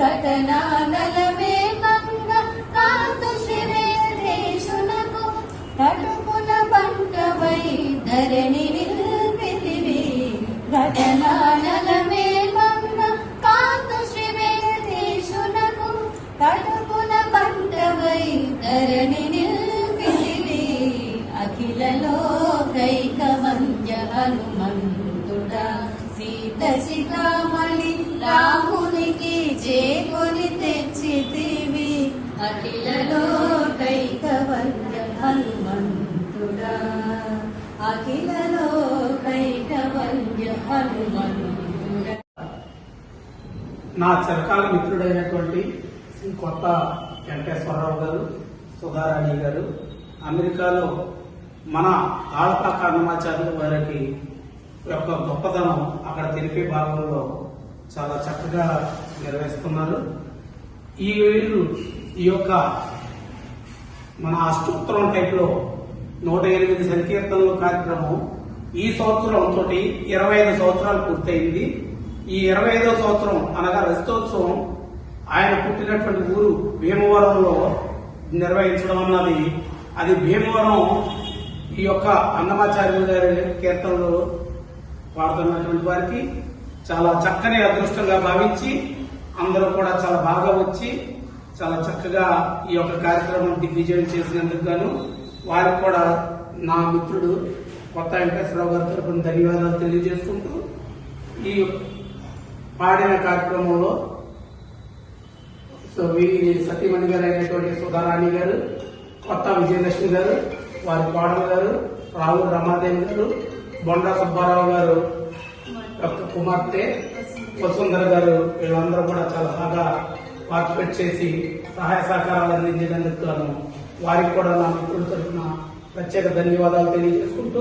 వెంకటేశులకు ఘటన కాంతు శ్రీ వెంకటేశులకు కడుపున ధరణి నిలిపితివి ఘటన నలవే కాంతు శ్రీ వెంకటేశులకు కడుపున ధరణి నిలిపితివి అఖిలలో కైకవంజ హనుమంతుడా సీత శిఖామణి రా అఖిలలో కైకవంజ హనుమంతుడా అఖిలలో కైకవంజ హనుమంతుడా నా చిరకాల మిత్రుడైనటువంటి శ్రీ కొత్త వెంకటేశ్వరరావు గారు సుధారాణి గారు అమెరికాలో మన ఆడపాక అన్నమాచార్యుల వారికి యొక్క గొప్పతనం అక్కడ తెలిపే భాగంలో చాలా చక్కగా నిర్వహిస్తున్నారు. ఈ వీళ్ళు ఈ యొక్క మన అష్టోత్తరం టైప్లో నూట ఎనిమిది సంకీర్తనలు కార్యక్రమం ఈ సంవత్సరం తోటి ఇరవై ఐదు సంవత్సరాలు పూర్తయింది. ఈ ఇరవై ఐదో సంవత్సరం అనగా రజతోత్సవం. ఆయన పుట్టినటువంటి ఊరు భీమవరంలో నిర్వహించడం అన్నది. అది భీమవరం ఈ యొక్క అన్నమాచార్యులు గారి కీర్తనలు పాడుతున్నటువంటి వారికి చాలా చక్కని అదృష్టంగా భావించి అందరూ కూడా చాలా బాగా వచ్చి చాలా చక్కగా ఈ యొక్క కార్యక్రమం దిగ్విజయం చేసినందుకు గాను వారికి కూడా నా మిత్రుడు కొత్త వెంకటేశ్వరరావు గారి తరపున ధన్యవాదాలు తెలియజేసుకుంటూ ఈ పాడిన కార్యక్రమంలో సో వీరి సతీమణి గారు అయినటువంటి సుధారాణి గారు కొత్త విజయలక్ష్మి గారు వారి కోడలు గారు రావుల రమాదేవి గారు బొండా సుబ్బారావు గారు కుమార్తె వసుంధర గారు వీళ్ళందరూ కూడా చాలా బాగా పార్టిసిపేట్ చేసి సహాయ సహకారాలు అందించినందుకు గాను వారికి కూడా నా మిత్రుల తరఫున ప్రత్యేక ధన్యవాదాలు తెలియజేసుకుంటూ